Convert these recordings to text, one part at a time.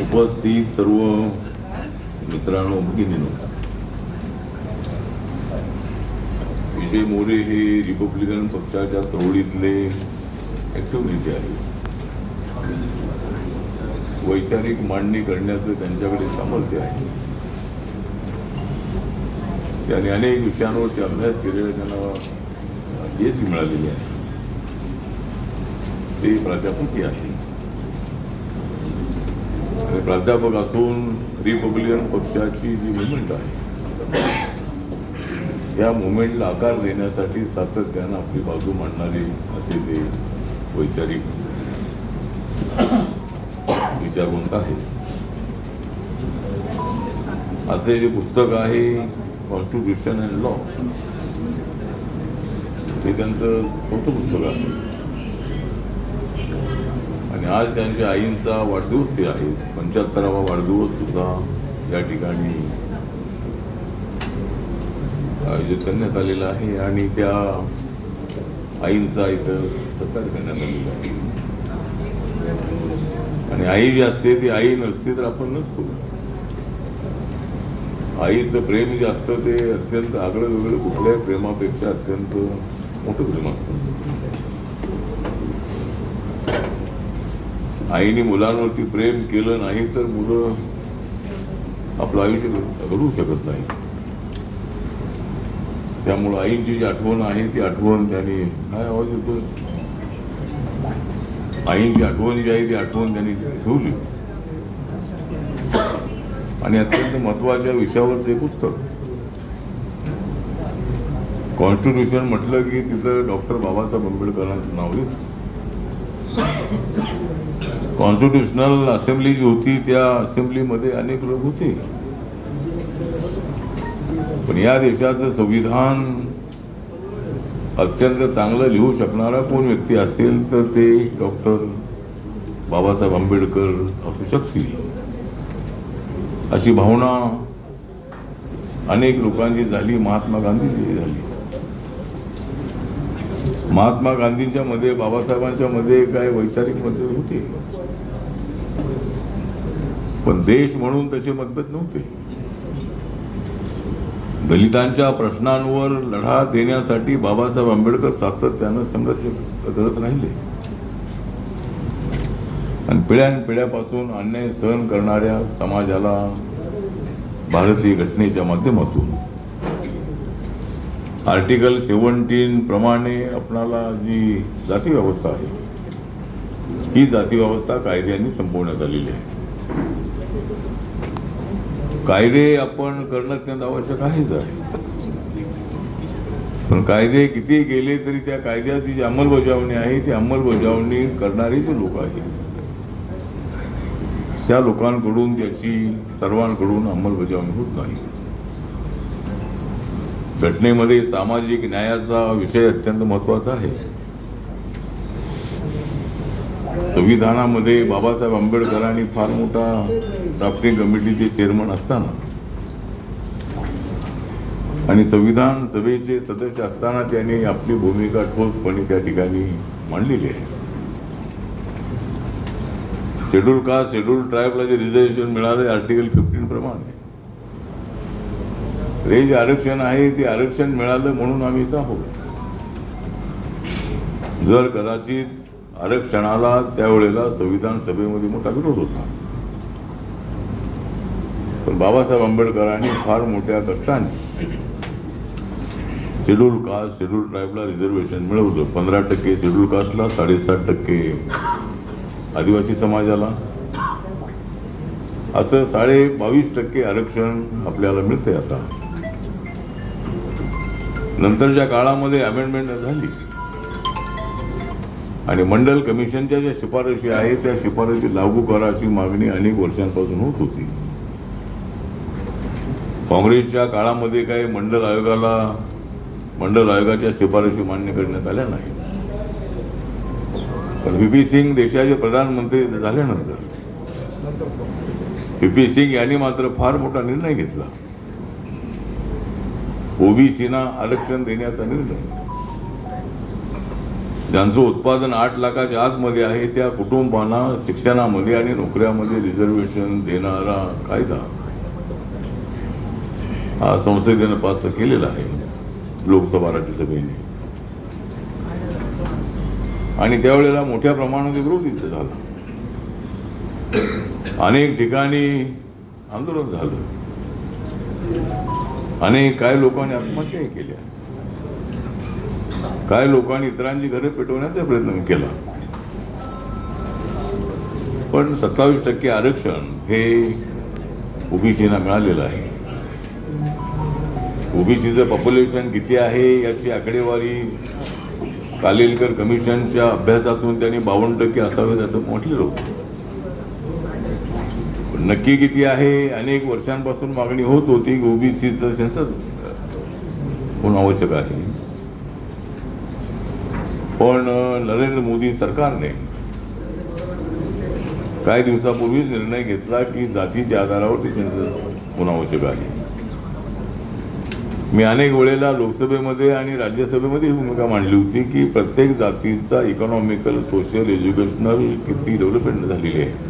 उपस्थित सर्व मित्रांनो भगिनीनो विजय मोरे हे रिपब्लिकन पक्षाच्या चळवळीतले ऍक्टिव्ह नेते आहेत वैचारिक मांडणी करण्याचं त्यांच्याकडे सामर्थ्य आहे त्यांनी अनेक विषयांवरती अभ्यास केलेला त्यांना येत मिळालेली आहे ते प्राध्यापकी आहे आणि प्राध्यापक असून रिपब्लिकन पक्षाची जी मुवमेंट आहे या मुवमेंटला आकार देण्यासाठी सातत्यानं आपली बाजू मांडणारे असे ते वैचारिक विचारवंत आहेत असे जे पुस्तक आहे कॉन्स्टिट्यूशन अँड लॉ हे त्यांचं छोटं पुस्तक आहे आज त्यांच्या आईंचा वाढदिवस ते आहे. पंच्याहत्तरावा वाढदिवस सुद्धा या ठिकाणी आयोजित करण्यात आलेला आहे आणि त्या आईंचा इथं सत्कार करण्यात आलेला आहे. आणि आई जी असते ती आई नसते तर आपण नसतो. आईचं प्रेम जे असतं ते अत्यंत आगळं वेगळं कुठल्याही प्रेमापेक्षा अत्यंत मोठं प्रेम असतं. आईने मुलांवरती प्रेम केलं नाही तर मुलं आपलं आयुष्य घडवू शकत नाही. त्यामुळं आईची जी आठवण आहे ती आठवण त्यांनी काय आवाज येतो आईची आठवण जी आहे ती आठवण त्यांनी ठेवली. आणि अत्यंत महत्त्वाच्या विषयावरचं एक पुस्तक. कॉन्स्टिट्यूशन म्हटलं की तिथं डॉक्टर बाबासाहेब आंबेडकरांचं नाव येतं कॉन्स्टिट्युशनल असेंब्ली जी होती त्या असेंब्लीमध्ये अनेक लोक होते. पण या देशाचं संविधान अत्यंत चांगलं लिहू शकणारा कोण व्यक्ती असेल तर ते डॉक्टर बाबासाहेब आंबेडकर असू शकतील. अशी भावना अनेक लोकांची झाली महात्मा गांधीची झाली. महात्मा गांधींच्या मध्ये बाबासाहेबांच्या मध्ये काय वैचारिक मतभेद होते? पण देश म्हणून तसे मतभेद नव्हते. दलितांच्या प्रश्नांवर लढा देण्यासाठी बाबासाहेब आंबेडकर सातत्यानं संघर्ष करत राहिले. आणि पिढ्यानपिढ्यापासून अन्याय सहन करणाऱ्या समाजाला भारतीय घटनेच्या माध्यमातून आर्टिकल सेवन्टीन प्रमाणे आपणाला जी जाती व्यवस्था आहे ही जाती व्यवस्था कायद्याने संपवण्यात आलेली आहे. कायदे आपण करणं अत्यंत आवश्यक आहेच आहे. पण कायदे किती केले तरी त्या कायद्याची जी अंमलबजावणी आहे ती अंमलबजावणी करणारे जे लोक आहेत त्या लोकांकडून त्याची सर्वांकडून अंमलबजावणी होत नाही. घटनेमध्ये सामाजिक न्यायाचा विषय अत्यंत महत्त्वाचा आहे. संविधानामध्ये बाबासाहेब आंबेडकरांनी फार मोठा ड्राफ्टिंग कमिटीचे चेअरमन असताना आणि संविधान सभेचे सदस्य असताना त्यांनी आपली भूमिका ठोसपणे त्या ठिकाणी मांडलेली आहे. शेड्यूल कास्ट शेड्यूल ट्राईबला जे रिझर्वेशन मिळालं आर्टिकल फिफ्टीन प्रमाणे. हे जे आरक्षण आहे ते आरक्षण मिळालं म्हणून आम्ही इथं आहोत. जर कदाचित आरक्षणाला त्यावेळेला संविधान सभेमध्ये मोठा विरोध होता. पण बाबासाहेब आंबेडकरांनी फार मोठ्या कष्टाने शेड्यूल कास्ट शेड्यूल ट्राईबला रिझर्वेशन मिळवलं. पंधरा टक्के शेड्यूल कास्टला साडेसात टक्के आदिवासी समाजाला. असं साडे बावीस टक्के आरक्षण आपल्याला मिळते आता. नंतरच्या काळामध्ये अमेंडमेंट झाली. आणि मंडल कमिशनच्या ज्या शिफारशी आहेत त्या शिफारशी लागू करा अशी मागणी अनेक वर्षांपासून होत होती. काँग्रेसच्या काळामध्ये काही मंडल आयोगाला मंडल आयोगाच्या शिफारशी मान्य करण्यात आल्या नाही पण व्ही पी सिंग देशाचे प्रधानमंत्री झाल्यानंतर व्ही पी सिंग यांनी मात्र फार मोठा निर्णय घेतला. ओबीसीना आरक्षण देण्याचा निर्णय. ज्यांचं उत्पादन आठ लाखाच्या आतमध्ये आहे त्या कुटुंबांना शिक्षणामध्ये आणि नोकऱ्यामध्ये रिझर्वेशन देणारा कायदा हा संसदेनं पास केलेला आहे लोकसभा राज्यसभेने. आणि त्यावेळेला मोठ्या प्रमाणात विरोध इथे झाला. अनेक ठिकाणी आंदोलन झालं. आणि काय लोकांनी आत्महत्याही केल्या काय लोकांनी इतरांची घरे पेटवण्याचा प्रयत्न केला. पण सत्तावीस टक्के आरक्षण हे ओबीसीना मिळालेलं आहे. ओबीसीचं पॉप्युलेशन किती आहे याची आकडेवारी कालेलकर कमिशनच्या अभ्यासातून त्यांनी बावन्न टक्के असावेत असं म्हटलेलं होतं. नक्की किती आहे? अनेक वर्षांपासून मागणी होत होती. ओबीसीचं सेन्सस होणं आवश्यक आहे. पण नरेंद्र मोदी सरकारने काही दिवसापूर्वीच निर्णय घेतला की जातीच्या आधारावर ती सेन्सस होणं आवश्यक आहे. मी अनेक वेळेला लोकसभेमध्ये आणि राज्यसभेमध्ये ही भूमिका मांडली होती की प्रत्येक जातीचा इकॉनॉमिकल सोशल एज्युकेशनल किती डेव्हलपमेंट झालेली आहे.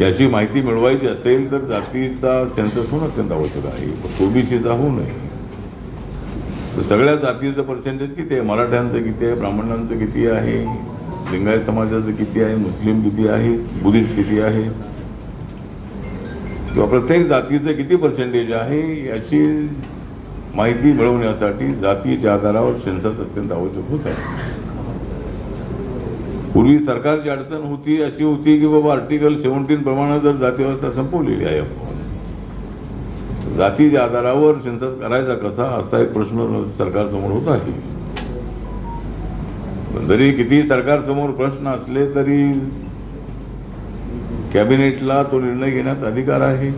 याची माहिती मिळवायची असेल तर जातीचा सेन्सस होणं अत्यंत आवश्यक आहे. ओबीसीचा होऊ नये. तर सगळ्या जातीचं पर्सेंटेज किती आहे? मराठ्यांचं किती आहे? ब्राह्मणांचं किती आहे? लिंगायत समाजाचं किती आहे? मुस्लिम किती आहे? बुद्धिस्ट किती आहे? किंवा प्रत्येक जातीचं किती पर्सेंटेज आहे? याची माहिती मिळवण्यासाठी जातीच्या आधारावर सेन्सस अत्यंत आवश्यक होत आहे. पूर्वी सरकारची अडचण होती अशी होती की बाबा आर्टिकल सेव्हन्टीन प्रमाणे जर जाती व्यवस्था संपवलेली आहे. आपण जातीच्या आधारावर सेन्सस करायचा कसा असा एक प्रश्न सरकारसमोर होत आहे. पण जरी किती सरकारसमोर प्रश्न असले तरी कॅबिनेटला तो निर्णय घेण्याचा अधिकार आहे.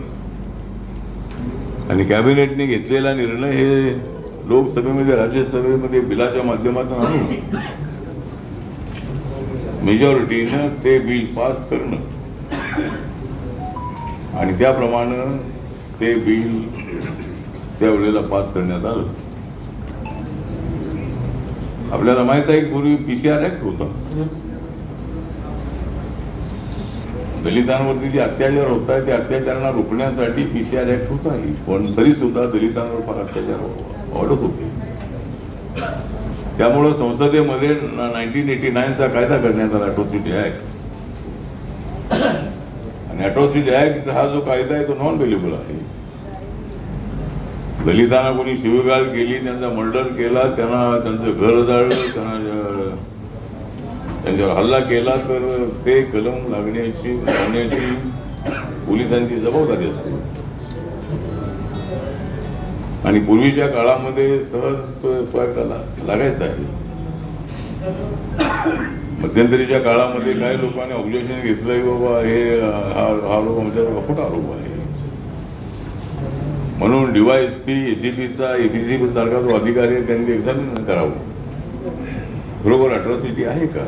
आणि कॅबिनेटने घेतलेला निर्णय हे लोकसभेमध्ये राज्यसभेमध्ये बिलाच्या माध्यमातून आणून मेजॉरिटीनं ते बिल पास करणं. आणि त्याप्रमाणे ते बिल त्यावेळेला पास करण्यात आलं. आपल्याला माहीत आहे की पूर्वी पीसीआर ऍक्ट होता. दलितांवरती जे अत्याचार होत आहे त्या अत्याचारांना रोखण्यासाठी पीसीआर ऍक्ट होत आहे. पण तरी सुद्धा दलितांवर फार अत्याचार वाढत होते. त्यामुळं संसदेमध्ये नाईन्टीन एटी नाईनचा कायदा करण्यात आला अट्रोसिटी ऍक्ट आणि अट्रोसिटी ऍक्ट हा जो कायदा आहे तो नॉन वेल्युबल आहे. दलितांना कोणी शिवगाळ केली त्यांचा मर्डर केला त्यांना त्यांचं घर जाळलं त्यांना त्यांच्यावर हल्ला केला तर ते कलम लागण्याची लावण्याची पोलिसांची जबाबदारी असते. आणि पूर्वीच्या काळामध्ये सहज तो लागायचा आहे. मध्यंतरीच्या काळामध्ये काही लोकांनी ऑब्जेक्शन घेतलंय बाबा हे हा हा आरोप आमच्यावर खोटा आरोप आहे. म्हणून डीवायएसपी एसीपीचा एपीसीपी सारखा जो अधिकारी आहे त्यांनी एक्झामिन करावं. बरोबर अट्रॉसिटी आहे का?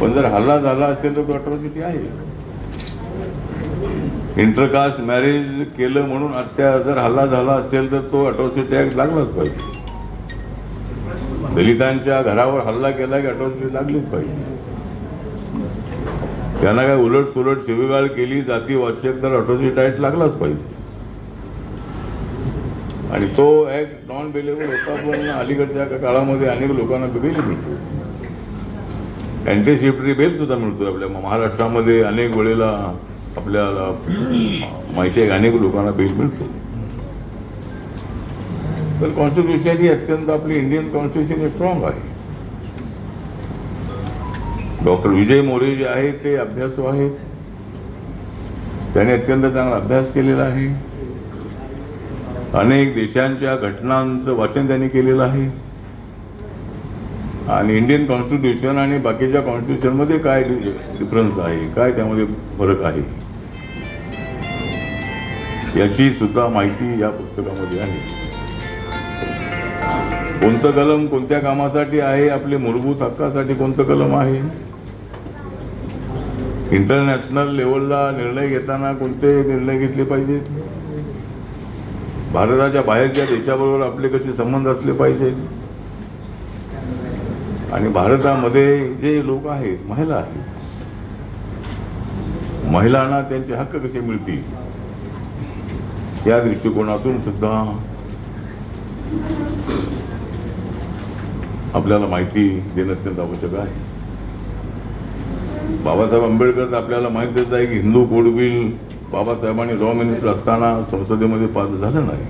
पण जर हल्ला झाला असेल तर तो अट्रॉसिटी आहे. इंटरकास्ट मॅरेज केलं म्हणून अत्या जर हल्ला झाला असेल तर तो अट्रॉसिटी ऍक्ट लागलाच पाहिजे. दलितांच्या घरावर हल्ला केला की अट्रॉसिटी लागलीच पाहिजे. त्यांना काय उलट सुलट शिवीगाळ केली जाती वाचक तर अट्रॉसिटी ऍक्ट लागलाच पाहिजे. आणि तो ऍक्ट नॉन बेलेबल होता पण अलीकडच्या काळामध्ये अनेक लोकांना बेल मिळतो. अँटीसिप्टरी बेल सुद्धा मिळतो आपल्या महाराष्ट्रामध्ये अनेक वेळेला. आपल्याला माहिती आहे अनेक लोकांना बिल मिळतो. तर कॉन्स्टिट्युशन ही अत्यंत आपली इंडियन कॉन्स्टिट्युशन स्ट्रॉंग आहे. डॉक्टर विजय मोरे जे आहेत ते अभ्यासू आहेत. त्याने अत्यंत चांगला अभ्यास केलेला आहे. अनेक देशांच्या घटनांचं वाचन त्यांनी केलेलं आहे. आणि इंडियन कॉन्स्टिट्यूशन आणि बाकीच्या कॉन्स्टिट्यूशनमध्ये काय डिफरन्स आहे? काय त्यामध्ये फरक आहे? याची सुद्धा माहिती या पुस्तकामध्ये आहे. कोणतं कलम कोणत्या कामासाठी आहे? आपले मूलभूत हक्कासाठी कोणतं कलम आहे? इंटरनॅशनल लेवलला निर्णय घेताना कोणते निर्णय घेतले पाहिजेत? भारताच्या बाहेरच्या देशाबरोबर आपले कसे संबंध असले पाहिजेत? आणि भारतामध्ये जे लोक आहेत महिला आहेत महिलांना त्यांचे हक्क कसे मिळतील? या दृष्टिकोनातून सुद्धा आपल्याला माहिती देणं अत्यंत आवश्यक आहे. बाबासाहेब आंबेडकर तर आपल्याला माहितीच आहे की हिंदू कोड बिल बाबासाहेबांनी लॉ मिनिस्टर असताना संसदेमध्ये पास झालं नाही.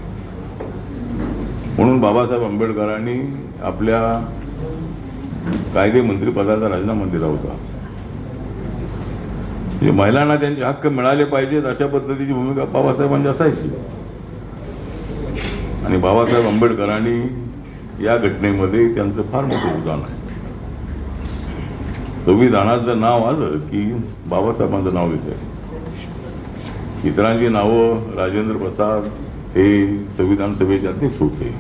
म्हणून बाबासाहेब आंबेडकरांनी आपल्या कायदे मंत्रीपदाचा राजीनामा दिला होता. म्हणजे महिलांना त्यांचे हक्क मिळाले पाहिजेत अशा पद्धतीची भूमिका बाबासाहेबांची असायची. आणि बाबासाहेब आंबेडकरांनी या घटनेमध्ये त्यांचं फार मोठं योगदान आहे. संविधानाचं नाव आलं की बाबासाहेबांचं नाव येते इतरांची नावं राजेंद्र प्रसाद हे संविधान सभेचे अध्यक्ष होते.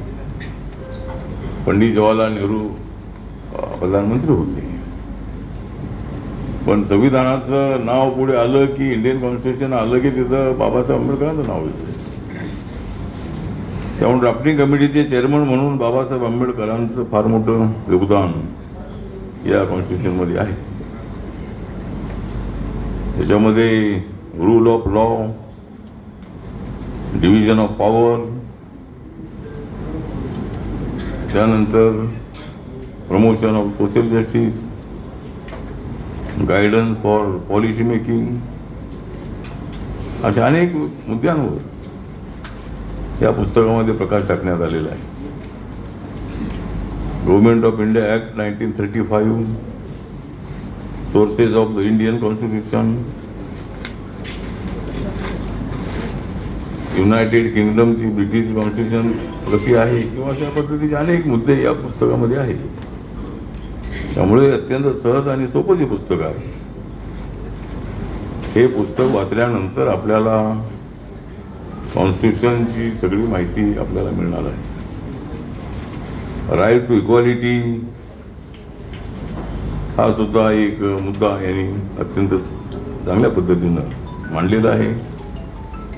पंडित जवाहरलाल नेहरू प्रधानमंत्री होते पण संविधानाचं नाव पुढे आलं की इंडियन कॉन्स्टिट्यूशन आलं की तिथं बाबासाहेब आंबेडकरांचं नाव येतं. त्यामुळे ड्राफ्टिंग कमिटीचे चेअरमन म्हणून बाबासाहेब आंबेडकरांचं फार मोठं योगदान या कॉन्स्टिट्यूशनमध्ये आहे. त्याच्यामध्ये rule of law division of power त्यानंतर promotion of social justice guidance for policy making अशा अनेक मुद्द्यांवर या पुस्तकामध्ये प्रकाश टाकण्यात आलेला आहे. Government of India act nineteen thirty five sources of the Indian constitution united किंगडमची British constitution कशी आहे? किंवा अशा पद्धतीचे अनेक मुद्दे या पुस्तकामध्ये आहेत. त्यामुळे अत्यंत सहज आणि सोपं जे पुस्तक आहे. हे पुस्तक वाचल्यानंतर आपल्याला कॉन्स्टिट्युशनची सगळी माहिती आपल्याला मिळणार आहे. राईट टू इक्वालिटी हा सुद्धा एक मुद्दा यांनी अत्यंत चांगल्या पद्धतीनं मांडलेला आहे.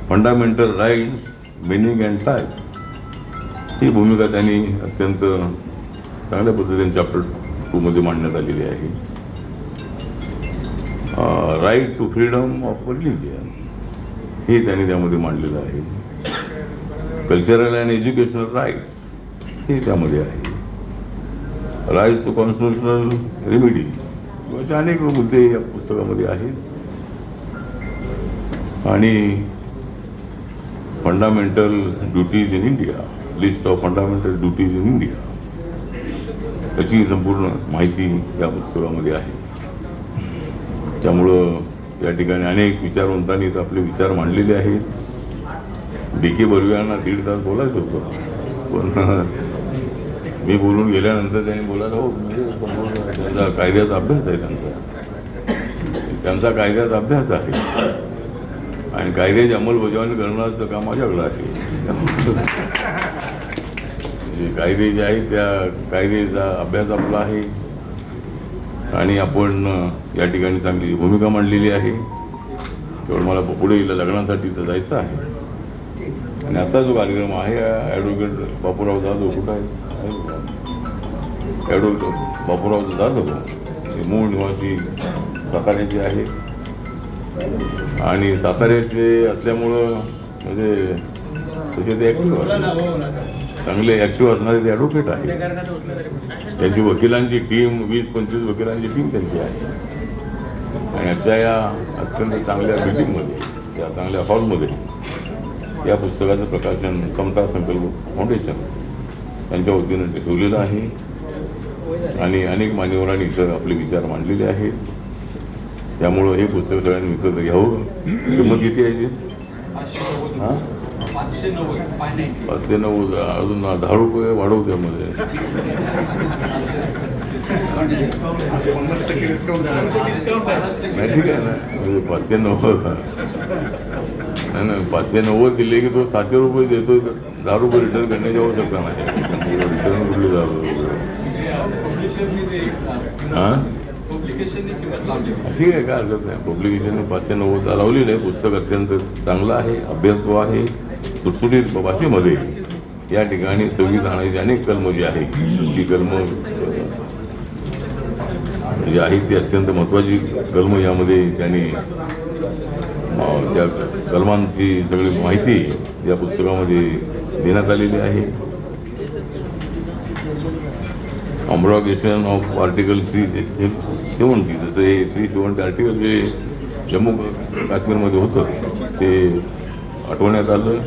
Fundamental rights meaning and type ही भूमिका त्यांनी अत्यंत चांगल्या पद्धतीने चॅप्टर टूमध्ये मांडण्यात आलेली आहे. Right to freedom of religion हे त्यांनी त्यामध्ये मांडलेलं आहे. कल्चरल अँड एज्युकेशनल राईट्स हे त्यामध्ये आहे. राईट टू कॉन्स्टिट्युशनल रेमिडी असे अनेक मुद्दे या पुस्तकामध्ये आहेत. आणि fundamental duties in India list of fundamental duties in India त्याची संपूर्ण माहिती या पुस्तकामध्ये आहे. त्यामुळं या ठिकाणी अनेक विचारवंतांनी आपले विचार मांडलेले आहेत. डी के बर्वे दीड तास बोलायचं होतं. पण मी बोलून गेल्यानंतर त्यांनी बोलायला हो म्हणजे त्यांचा कायद्याचा अभ्यास आहे त्यांचा. त्यांचा कायद्याचा अभ्यास आहे. आणि कायद्याची अंमलबजावणी करण्याचं काम माझ्याकडं आहे. जे कायदे जे आहेत त्या कायदेचा अभ्यास आपला आहे. आणि आपण या ठिकाणी चांगली भूमिका मांडलेली आहे. तेवढं मला पुढे लग्नासाठी तर जायचं आहे. आणि आता जो कार्यक्रम आहे ॲडव्होकेट बापूराव जाधव कुठं आहे? ॲडव्होकेट बापूराव जाधव हे मूळ निवासी साताऱ्याचे आहे. आणि साताऱ्याचे असल्यामुळं म्हणजे तसे ते ॲक्टिव्ह चांगले ॲक्टिव्ह असणारे ते ॲडव्होकेट आहे त्यांची वकिलांची टीम वीस पंचवीस वकिलांची टीम त्यांची आहे. आणि आजच्या या अत्यंत चांगल्या बिल्डिंगमध्ये या चांगल्या हॉलमध्ये या पुस्तकाचं प्रकाशन समता संकल्प फाउंडेशन त्यांच्या वतीनं ठेवलेलं आहे. आणि अनेक मान्यवरांनी इथं आपले विचार मांडलेले आहेत. त्यामुळं हे पुस्तक सगळ्यांनी विकत घ्यावं. किंमत किती आहे हां? पाचशे नव्वद पाचशे नव्वद अजून दहा रुपये वाढवू त्यामध्ये नाही ठीक आहे ना? म्हणजे पाचशे नव्वद. नाही नाही पाचशे नव्वद दिले की तो सातशे रुपये देतो दहा रुपये रिटर्न करण्याची आवश्यकता नाही रिटर्न कुठले दहा रुपये हां? पब्लिकेशनने ठीक आहे काय हरकत नाही. पब्लिकेशन पाचशे नव्वदला लावलेलं आहे पुस्तक अत्यंत चांगलं आहे अभ्यासू आहे. सुटसुटीत भाषेमध्ये या ठिकाणी संविधानाची अनेक कलम जी आहे ती कलम जे जी आहे ती अत्यंत महत्त्वाची कलम यामध्ये त्यांनी त्या कलमांची सगळी माहिती या पुस्तकामध्ये देण्यात आलेली आहे. Abrogation of article three seventy जसं हे थ्री सेवन्टी आर्टिकल जे जम्मू काश्मीरमध्ये होतं ते आठवण्यात आलं.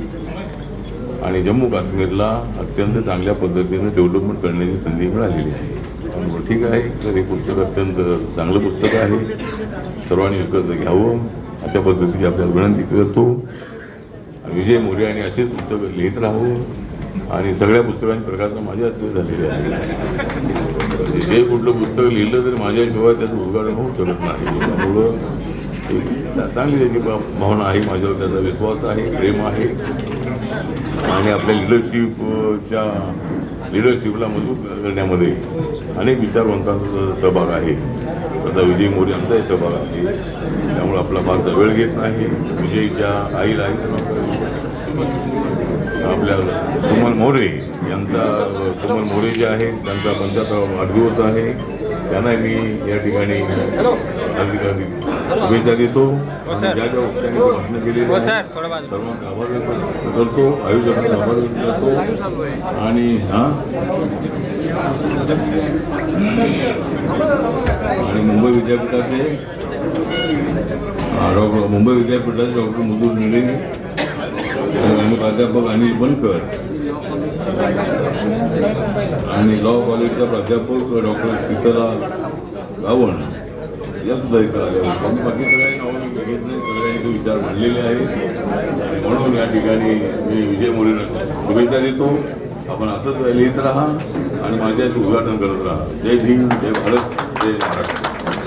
आणि जम्मू काश्मीरला अत्यंत चांगल्या पद्धतीनं डेव्हलपमेंट करण्याची संधी मिळालेली आहे. त्यामुळे ठीक आहे तर हे पुस्तक अत्यंत चांगलं पुस्तक आहे. सर्वांनी विकत घ्यावं अशा पद्धतीची आपल्याला विनंती करतो. विजय मोरे आणि असेच पुस्तकं लिहित राहू आणि सगळ्या पुस्तकांचे प्रकारचं माझ्या हस्ते झालेले आहे म्हणजे जे कुठलं पुस्तक लिहिलं तरी माझ्याशिवाय त्याचं उद्घाटन होऊ शकत नाही. त्यामुळं चांगली त्याची भावना आहे माझ्यावर त्याचा विश्वास आहे प्रेम आहे. आणि आपल्या लिडरशिपच्या लिडरशिपला मजबूत करण्यामध्ये अनेक विचारवंतांचा सहभाग आहे. तसा विजय मोरे यांचाही सहभाग आहे. त्यामुळे आपला फारसा वेळ घेत नाही. विजयच्या आईला आई आपल्या सुमन मोरे यांचा सुमन मोरे जे आहेत त्यांचा पंच्याहत्तर वाढदिवस आहे. त्यांना मी या ठिकाणी हार्दिक हार्दिक शुभेच्छा देतो. आणि ज्या ज्या वक्त्यांनी केलेली हो सर्वांचा आभार व्यक्त करतो आयोजकांचा आभार व्यक्त करतो आणि हां? आणि मुंबई विद्यापीठाचे डॉक्टर मुंबई विद्यापीठाचे डॉक्टर मधुर निळे आणि प्राध्यापक अनिल बनकर आणि लॉ कॉलेजचा प्राध्यापक डॉक्टर शीतला गावण. या सुद्धा इथं आल्या होत्या मी बाकी सगळ्या नावं मी घेत नाही सगळ्यांनी ते विचार मांडलेले आहेत. आणि म्हणून या ठिकाणी मी विजय मोरेला शुभेच्छा देतो. आपण असंच लिहित राहा आणि माझ्याशी उद्घाटन करत राहा. जय भीम जय भारत जय महाराष्ट्र.